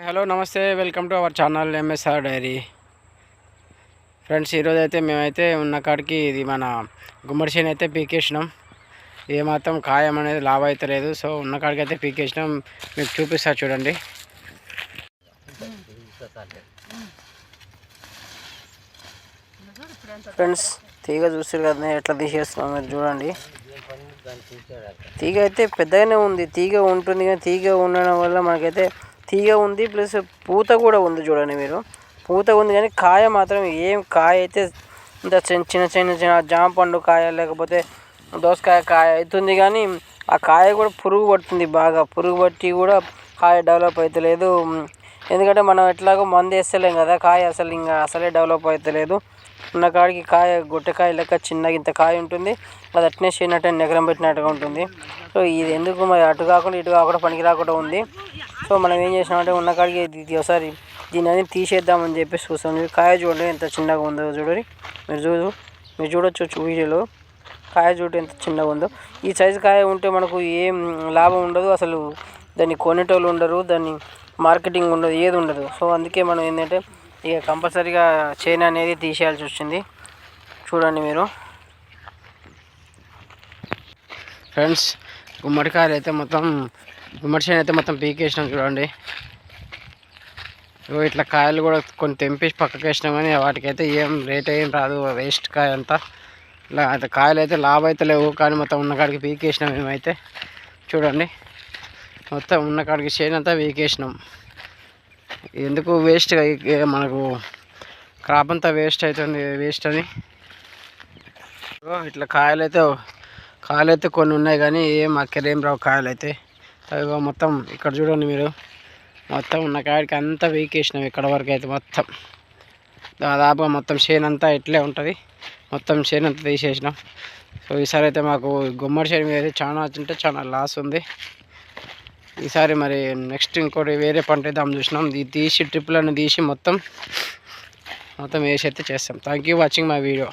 Hello నమస్తే. Welcome to our channel MSR diary. Friends ఈరోజు అయితే మేమైతే ఉన్న కాడికి ఇది మన గుమ్మడి చేను అయితే పీకేసినాం. ఏమాత్రం ఖాయం అనేది లాభ అయితే లేదు. సో ఉన్న కాడికి అయితే పీకేసినాం. మీకు చూపిస్తారు చూడండి. ఫ్రెండ్స్ తీగ చూస్తారు కదా ఎట్లా తీసేస్తున్నాం మీరు చూడండి. తీగ అయితే పెద్దగానే ఉంది. తీగ ఉంటుంది కానీ తీగ ఉండడం వల్ల మనకైతే తీగ ఉంది ప్లస్ పూత కూడా ఉంది చూడండి మీరు. పూత ఉంది కానీ కాయ మాత్రం ఏం కాయ అయితే ఇంత చిన్న చిన్న చిన్న చిన్న జామ పండు కాయ లేకపోతే దోసకాయ కాయ అవుతుంది కానీ ఆ కాయ కూడా పురుగు పడుతుంది బాగా. పురుగు పట్టి కూడా కాయ డెవలప్ అవుతలేదు ఎందుకంటే మనం ఎట్లాగో మందు వేస్తలేం కదా కాయ అసలు ఇంకా అసలే డెవలప్ అవుతలేదు ఉన్న కాడికి కాయ గుట్టకాయ లెక్క చిన్నగా ఇంత కాయ ఉంటుంది. అది అట్నే చేయనట్టు నిగరం పెట్టినట్టుగా ఉంటుంది. సో ఇది ఎందుకు మరి అటు కాకుండా ఇటు కాకుండా పనికి రాకుండా ఉంది. సో మనం ఏం చేసినామంటే ఉన్న కాడికి ఇది ఒకసారి దీని అనేది తీసేద్దామని చెప్పేసి చూస్తాం కాయ చూడండి ఎంత చిన్నగా ఉందో చూడండి. మీరు చూడు మీరు చూడొచ్చు వీడియోలో. కాయ చూడు ఎంత చిన్నగా ఉందో. ఈ సైజు కాయ ఉంటే మనకు ఏం లాభం ఉండదు అసలు దాన్ని కొనేటోళ్ళు ఉండరు దాన్ని మార్కెటింగ్ ఉండదు ఏది ఉండదు. సో అందుకే మనం ఏంటంటే ఇక కంపల్సరీగా చైన్ అనేది తీసేయాల్సి వచ్చింది. చూడండి మీరు. ఫ్రెండ్స్ గుమ్మడికాయలు అయితే మొత్తం గుమ్మడి చేను అయితే మొత్తం పీకేసినాం చూడండి. ఇగో ఇట్లా కాయలు కూడా కొన్ని తెంపేసి పక్కకి వేసినాం కానీ వాటికైతే ఏం రేట్ ఏం రాదు వేస్ట్ కాయ అంతా. ఇలా అయితే కాయలు అయితే లాభ అయితే లేవు కానీ మొత్తం ఉన్న కాడికి పీకేసినాం మేమైతే. చూడండి. మొత్తం ఉన్న కాడికి చేను అంతా పీకేసినాం. ఎందుకు వేస్ట్ మనకు క్రాప్ అంతా వేస్ట్ అవుతుంది వేస్ట్ అని. ఇట్లా కాయలు అయితే కాయలు అయితే కొన్ని ఉన్నాయి కానీ ఏం అక్కడేం రావు కాయలు అయితే అదిగో మొత్తం ఇక్కడ చూడండి మీరు. మొత్తం ఉన్న కాడికి అంతా వీకేసినాం ఇక్కడ వరకు అయితే మొత్తం. దాదాపుగా మొత్తం చేను అంతా ఇట్లే ఉంటుంది. మొత్తం చేను అంతా తీసేసినాం. సో ఈసారి అయితే మాకు గుమ్మడి చేను మీద అయితే చాలా అంటే చాలా లాస్ ఉంది. ఈసారి మరి నెక్స్ట్ ఇంకోటి వేరే పంట అయితే అమ్మ చూసినాం. ఇది తీసి ట్రిప్పులను తీసి మొత్తం మొత్తం వేసి అయితే చేస్తాం. Thank you watching my video